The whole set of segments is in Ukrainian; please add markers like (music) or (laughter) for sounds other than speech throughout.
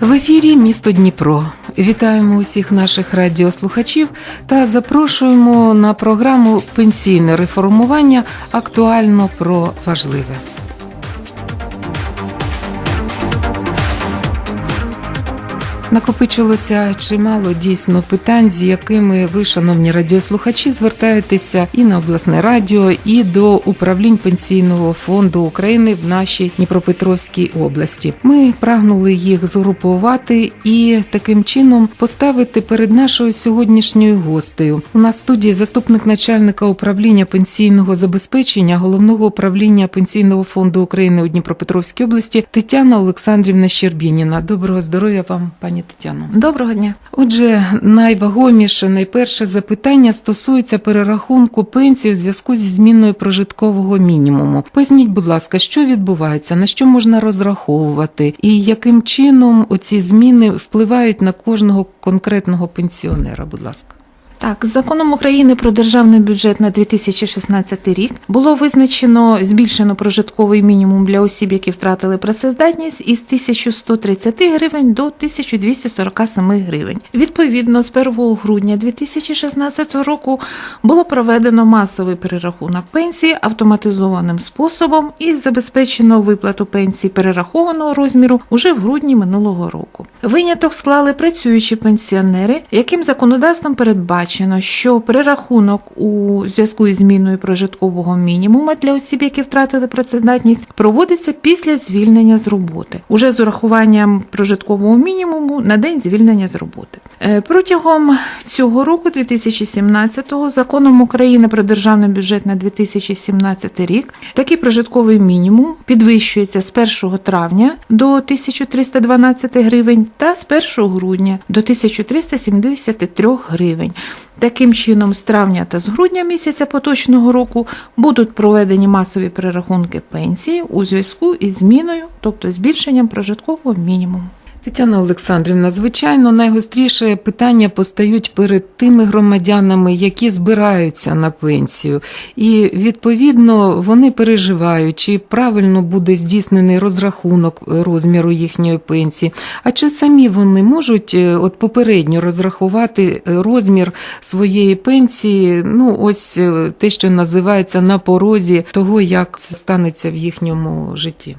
В ефірі місто Дніпро. Вітаємо усіх наших радіослухачів та запрошуємо на програму Пенсійне реформування актуально про важливе. Накопичилося чимало дійсно питань, з якими ви, шановні радіослухачі, звертаєтеся і на обласне радіо, і до управлінь пенсійного фонду України в нашій Дніпропетровській області. Ми прагнули їх згрупувати і таким чином поставити перед нашою сьогоднішньою гостею. У нас студії заступник начальника управління пенсійного забезпечення головного управління пенсійного фонду України у Дніпропетровській області Тетяна Олександрівна Щербініна. Доброго здоров'я вам, пані Тетяно. Доброго дня. Отже, найвагоміше, найперше запитання стосується перерахунку пенсії у зв'язку зі зміною прожиткового мінімуму. Поясніть, будь ласка, що відбувається, на що можна розраховувати, і яким чином оці зміни впливають на кожного конкретного пенсіонера? Будь ласка. Так, законом України про державний бюджет на 2016 рік було визначено збільшено прожитковий мінімум для осіб, які втратили працездатність із 1130 гривень до 1247 гривень. Відповідно, з 1 грудня 2016 року було проведено масовий перерахунок пенсії автоматизованим способом і забезпечено виплату пенсії перерахованого розміру уже в грудні минулого року. Виняток склали працюючі пенсіонери, яким законодавством передбачено, що перерахунок у зв'язку із зміною прожиткового мінімуму для осіб, які втратили працездатність, проводиться після звільнення з роботи, уже з урахуванням прожиткового мінімуму на день звільнення з роботи. Е, Протягом цього року, 2017-го, законом України про державний бюджет на 2017 рік, такий прожитковий мінімум підвищується з 1 травня до 1312 гривень та з 1 грудня до 1373 гривень. Таким чином, з травня та з грудня місяця поточного року будуть проведені масові перерахунки пенсії у зв'язку із зміною, тобто збільшенням прожиткового мінімуму. Тетяна Олександрівна, звичайно, найгостріше питання постають перед тими громадянами, які збираються на пенсію, і відповідно вони переживають, чи правильно буде здійснений розрахунок розміру їхньої пенсії. А чи самі вони можуть е, от попередньо розрахувати е, розмір своєї пенсії? Ну, ось е, те, що називається на порозі того, як це станеться в їхньому житті.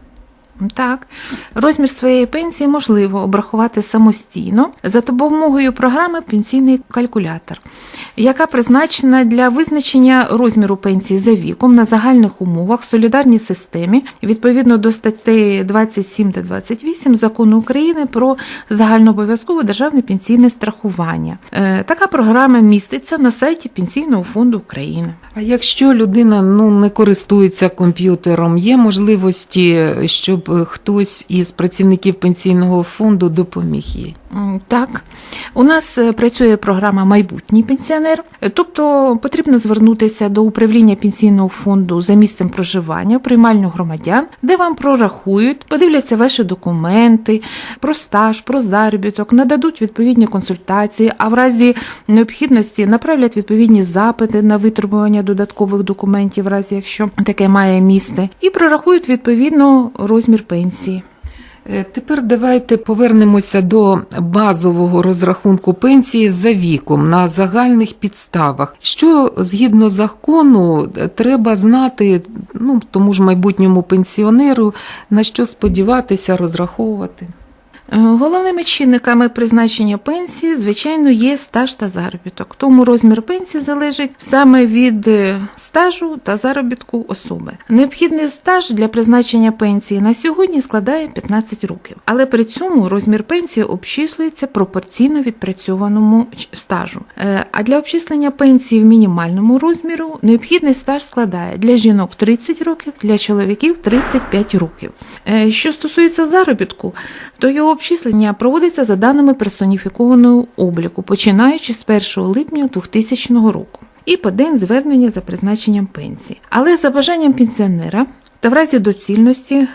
Так, розмір своєї пенсії можливо обрахувати самостійно за допомогою програми Пенсійний калькулятор, яка призначена для визначення розміру пенсії за віком на загальних умовах в солідарній системі відповідно до статей 27 та 28 закону України про загальнообов'язкове державне пенсійне страхування. Е, Така програма міститься на сайті Пенсійного фонду України. А якщо людина ну не користується комп'ютером, є можливості, щоб хтось із працівників пенсійного фонду допоміг їй? Так, у нас е, працює програма Майбутній пенсіонер, Е, тобто потрібно звернутися до управління пенсійного фонду за місцем проживання, в приймальню громадян, де вам прорахують, подивляться ваші документи, про стаж, про заробіток, нададуть відповідні консультації, а в разі необхідності направлять відповідні запити на витребування додаткових документів, в разі якщо таке має місце, і прорахують відповідно розмір пенсії. Е, Тепер давайте повернемося до базового розрахунку пенсії за віком на загальних підставах. Що згідно закону треба знати ну, тому ж майбутньому пенсіонеру, на що сподіватися, розраховувати. Е, Головними чинниками призначення пенсії, звичайно, є стаж та заробіток. Тому розмір пенсії залежить саме від е, стажу та заробітку особи. Необхідний стаж для призначення пенсії на сьогодні складає 15 років, але при цьому розмір пенсії обчислюється пропорційно відпрацьованому стажу. Е, А для обчислення пенсії в мінімальному розміру необхідний стаж складає для жінок 30 років, для чоловіків 35 років. Що стосується заробітку, то його обчислення проводиться за даними персоніфікованого обліку, починаючи з 1 липня 2000 року і по день звернення за призначенням пенсії. Але за бажанням пенсіонера та в разі доцільності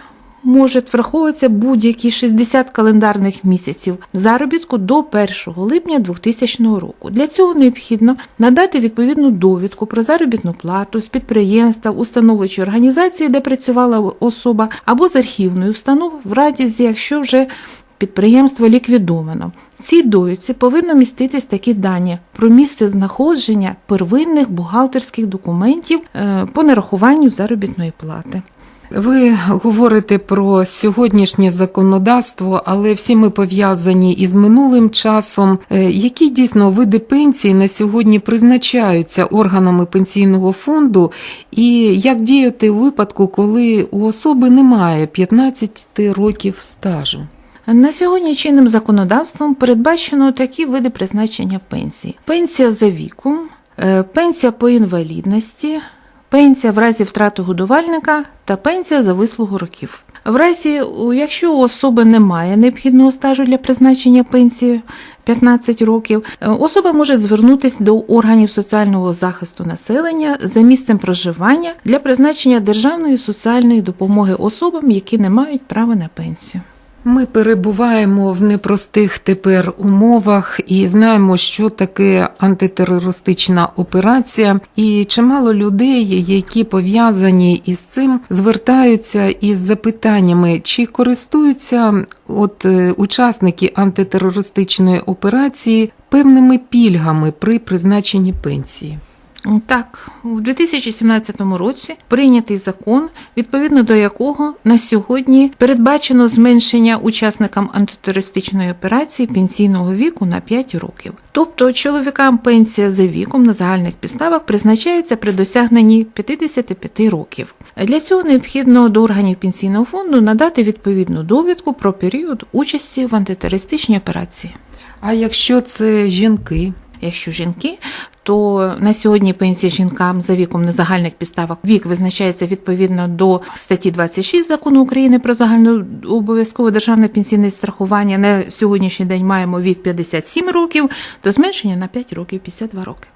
може враховуватися будь-які 60 календарних місяців заробітку до 1 липня 2000 року. Для цього необхідно надати відповідну довідку про заробітну плату з підприємства, установи чи організації, де працювала особа, або з архівної установи, в разі, якщо вже підприємство ліквідовано. В цій довідці повинно міститись такі дані про місце знаходження первинних бухгалтерських документів е, по нарахуванню заробітної плати. Ви говорите про сьогоднішнє законодавство, але всі ми пов'язані із минулим часом. Е, Які дійсно види пенсії на сьогодні призначаються органами пенсійного фонду, і як діяти у випадку, коли у особи немає 15 років стажу? На сьогодні чинним законодавством передбачено такі види призначення пенсії: пенсія за віком, е, пенсія по інвалідності, пенсія в разі втрати годувальника та пенсія за вислугу років. В разі, якщо у особи немає необхідного стажу для призначення пенсії 15 років, е, особа може звернутися до органів соціального захисту населення за місцем проживання для призначення державної соціальної допомоги особам, які не мають права на пенсію. Ми перебуваємо в непростих тепер умовах і знаємо, що таке антитерористична операція, і чимало людей, які пов'язані із цим, звертаються із запитаннями, чи користуються от е, учасники антитерористичної операції певними пільгами при призначенні пенсії. Так, у 2017 році прийнятий закон, відповідно до якого на сьогодні передбачено зменшення учасникам антитерористичної операції пенсійного віку на 5 років. Тобто чоловікам пенсія за віком на загальних підставах призначається при досягненні 55 років. Для цього необхідно до органів пенсійного фонду надати відповідну довідку про період участі в антитерористичній операції. А якщо це жінки? Якщо жінки, то на сьогодні пенсія жінкам за віком на загальних підставах вік визначається відповідно до статті 26 закону України про загальне обов'язкове державне пенсійне страхування. На сьогоднішній день маємо вік 57 років, то зменшення на 5 років 52 роки.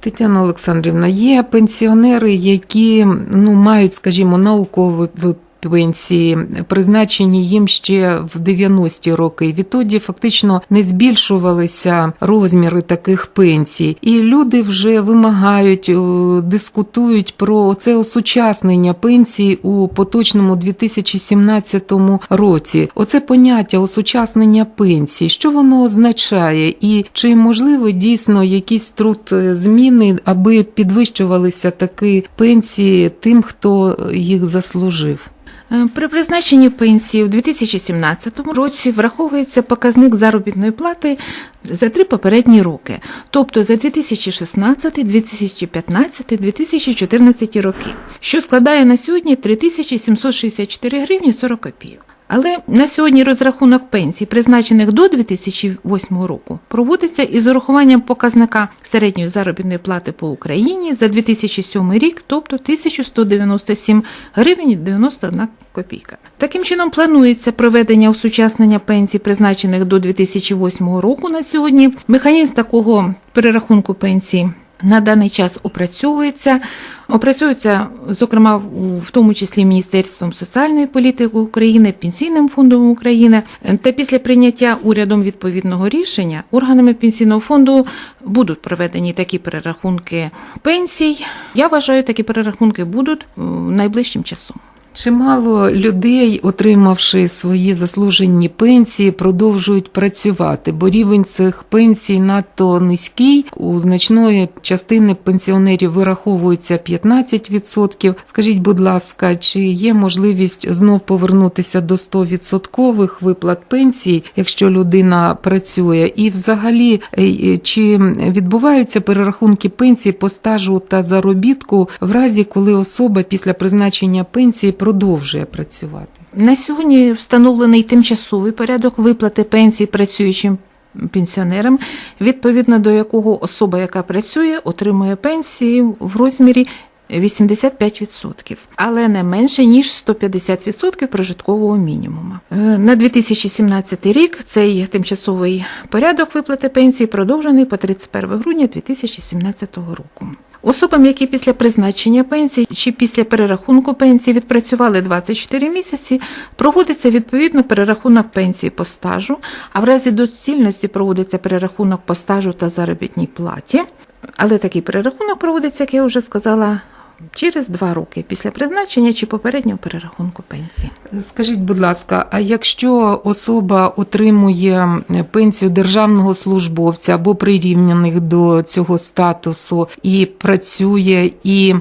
Тетяна Олександрівна, є пенсіонери, які ну мають, скажімо, наукові ви- пенсії, призначені їм ще в 90-ті роки. Відтоді фактично не збільшувалися розміри таких пенсій, і люди вже вимагають, е, дискутують про це осучаснення пенсій у поточному 2017 році. Оце поняття осучаснення пенсій, що воно означає, і чи можливо дійсно якісь тут е, зміни, аби підвищувалися такі пенсії тим, хто їх заслужив? Е, При призначенні пенсії в 2017 році враховується показник заробітної плати за три попередні роки, тобто за 2016, 2015, 2014 роки, що складає на сьогодні 3764 гривні 40 копійок. Але на сьогодні розрахунок пенсій, призначених до 2008 року, проводиться із урахуванням показника середньої заробітної плати по Україні за 2007 рік, тобто 1197 гривень 91 копійка. Таким чином планується проведення осучаснення пенсій, призначених до 2008 року на сьогодні. Механізм такого перерахунку пенсії на даний час опрацьовується. Опрацьовується, зокрема, в тому числі Міністерством соціальної політики України, Пенсійним фондом України. Та після прийняття урядом відповідного рішення органами пенсійного фонду будуть проведені такі перерахунки пенсій. Я вважаю, такі перерахунки будуть найближчим часом. Чимало людей, отримавши свої заслужені пенсії, продовжують працювати, бо рівень цих пенсій надто низький. У значної частини пенсіонерів вираховується 15%. Скажіть, будь ласка, чи є можливість знов повернутися до 100% виплат пенсій, якщо людина працює? І взагалі, е, чи відбуваються перерахунки пенсії по стажу та заробітку в разі, коли особа після призначення пенсії продовжує працювати? На сьогодні встановлений тимчасовий порядок виплати пенсій працюючим пенсіонерам, відповідно до якого особа, яка працює, отримує пенсії в розмірі 85%, але не менше ніж 150% прожиткового мінімуму. Е, На 2017 рік цей тимчасовий порядок виплати пенсії продовжений по 31 грудня 2017 року. Особам, які після призначення пенсії чи після перерахунку пенсії відпрацювали 24 місяці, проводиться відповідно перерахунок пенсії по стажу, а в разі доцільності проводиться перерахунок по стажу та заробітній платі. Але такий перерахунок проводиться, як я вже сказала, через два роки після призначення чи попереднього перерахунку пенсії. Скажіть, будь ласка, а якщо особа отримує пенсію державного службовця або прирівняних до цього статусу і працює, і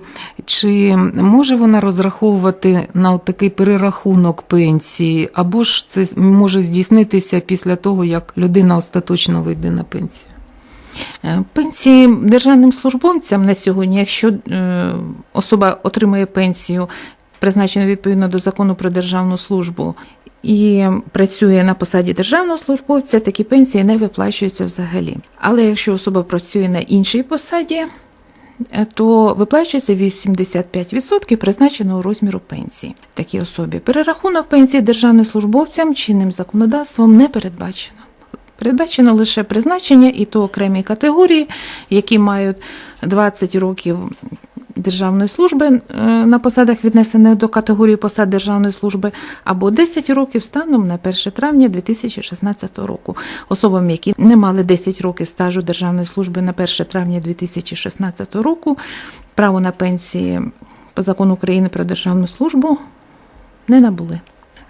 чи може вона розраховувати на такий перерахунок пенсії, або ж це може здійснитися після того, як людина остаточно вийде на пенсію? Е, Пенсії державним службовцям на сьогодні, якщо е, особа отримує пенсію, призначену відповідно до закону про державну службу, і працює на посаді державного службовця, такі пенсії не виплачуються взагалі. Але якщо особа працює на іншій посаді, е, то виплачується 85% призначеного розміру пенсії такій особі. Перерахунок пенсії державним службовцям чинним законодавством не передбачено. Передбачено лише призначення і то окремі категорії, які мають 20 років державної служби е, на посадах віднесених до категорії посад державної служби, або 10 років станом на 1 травня 2016 року. Особам, які не мали 10 років стажу державної служби на 1 травня 2016 року, право на пенсії по закону України про державну службу не набули.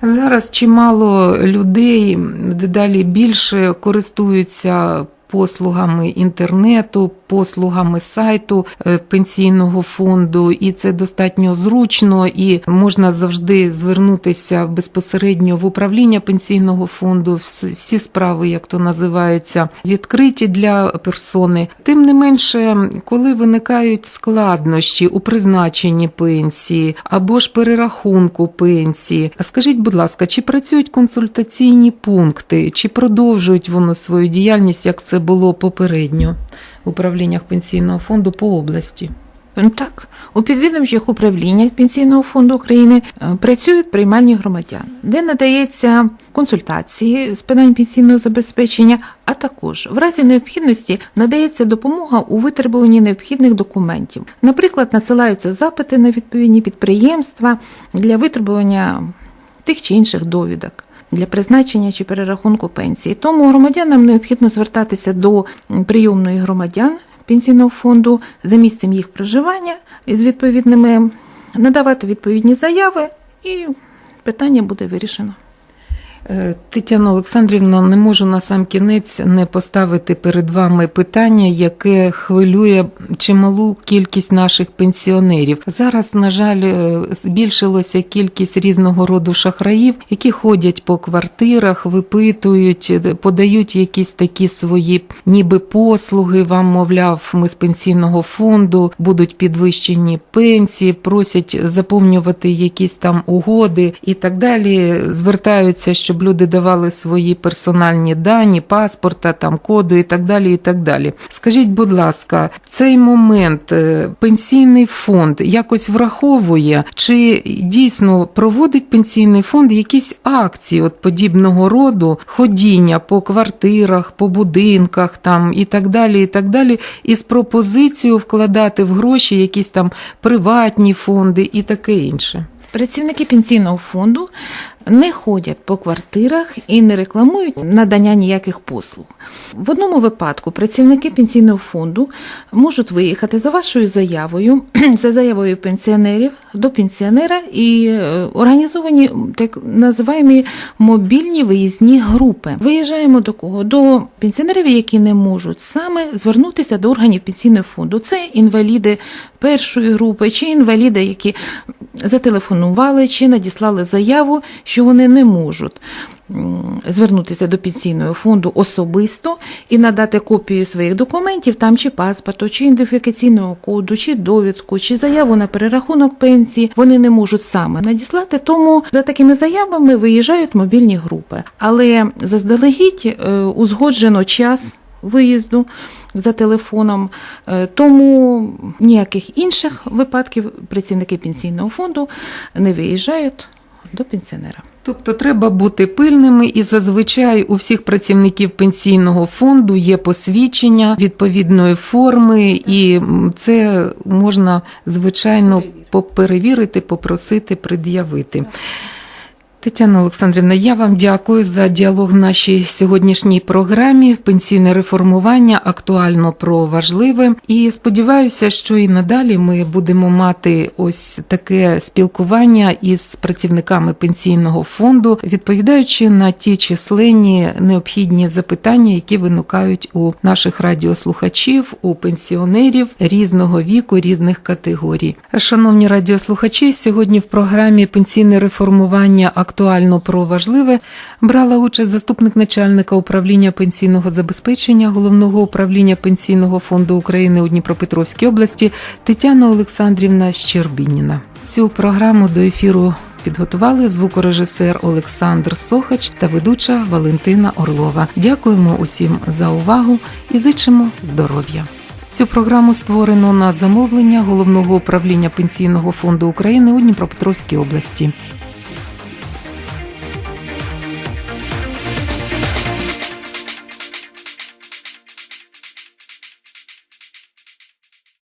Зараз чимало людей дедалі більше користуються послугами інтернету, послугами сайту е, пенсійного фонду, і це достатньо зручно, і можна завжди звернутися безпосередньо в управління пенсійного фонду. Всі- справи, як то називається, відкриті для персони. Тим не менше, коли виникають складнощі у призначенні пенсії або ж перерахунку пенсії, скажіть, будь ласка, чи працюють консультаційні пункти, чи продовжують вони свою діяльність, як це було попередньо в управліннях пенсійного фонду по області? Ну, Так, у підвідомчих управліннях Пенсійного фонду України е, працюють приймальні громадян, де надається консультації з питань пенсійного забезпечення, а також в разі необхідності надається допомога у витребуванні необхідних документів. Наприклад, надсилаються запити на відповідні підприємства для витребування тих чи інших довідок. Для призначення чи перерахунку пенсії. Тому громадянам необхідно звертатися до прийомної громадян пенсійного фонду за місцем їх проживання із відповідними надавати відповідні заяви, і питання буде вирішено. Е, Тетяно Олександрівно, не можу на сам кінець не поставити перед вами питання, яке хвилює чималу кількість наших пенсіонерів. Зараз, на жаль, е, збільшилася кількість різного роду шахраїв, які ходять по квартирах, випитують, е, подають якісь такі свої ніби послуги. Вам мовляв, ми з пенсійного фонду будуть підвищені пенсії, просять заповнювати якісь там угоди і так далі. Звертаються, щоб люди давали свої персональні дані, паспорта, там коду і так далі. І так далі. Скажіть, будь ласка, цей момент е, пенсійний фонд якось враховує, чи дійсно проводить пенсійний фонд якісь акції от подібного роду ходіння по квартирах, по будинках там і так далі, і так далі, із пропозицією вкладати в гроші якісь там приватні фонди і таке інше. Працівники пенсійного фонду не ходять по квартирах і не рекламують надання ніяких послуг. В одному випадку працівники пенсійного фонду можуть виїхати за вашою заявою, (clears throat) за заявою пенсіонерів до пенсіонера і е, організовані так називаємо мобільні виїзні групи. Виїжджаємо до кого? До пенсіонерів, які не можуть саме звернутися до органів пенсійного фонду. Це інваліди першої групи чи інваліди, які зателефонували чи надіслали заяву, що вони не можуть звернутися до пенсійного фонду особисто і надати копію своїх документів, там чи паспорту, чи ідентифікаційного коду, чи довідку, чи заяву на перерахунок пенсії. Вони не можуть саме надіслати. Тому за такими заявами виїжджають мобільні групи. Але заздалегідь е, узгоджено час. Виїзду за телефоном, Е, тому ніяких інших випадків працівники пенсійного фонду не виїжджають до пенсіонера. Тобто треба бути пильними, і зазвичай у всіх працівників пенсійного фонду є посвідчення відповідної форми, і це можна звичайно поперевірити, попросити, пред'явити. Тетяна Олександрівна, я вам дякую за діалог в нашій сьогоднішній програмі. Пенсійне реформування актуально про важливе. І сподіваюся, що і надалі ми будемо мати ось таке спілкування із працівниками пенсійного фонду, відповідаючи на ті численні необхідні запитання, які виникають у наших радіослухачів, у пенсіонерів різного віку, різних категорій. Шановні радіослухачі, сьогодні в програмі пенсійне реформування актуально про важливе брала участь заступник начальника управління пенсійного забезпечення головного управління пенсійного фонду України у Дніпропетровській області Тетяна Олександрівна Щербініна. Цю програму до ефіру підготували звукорежисер Олександр Сохач та ведуча Валентина Орлова. Дякуємо усім за увагу і зичимо здоров'я. Цю програму створено на замовлення головного управління пенсійного фонду України у Дніпропетровській області.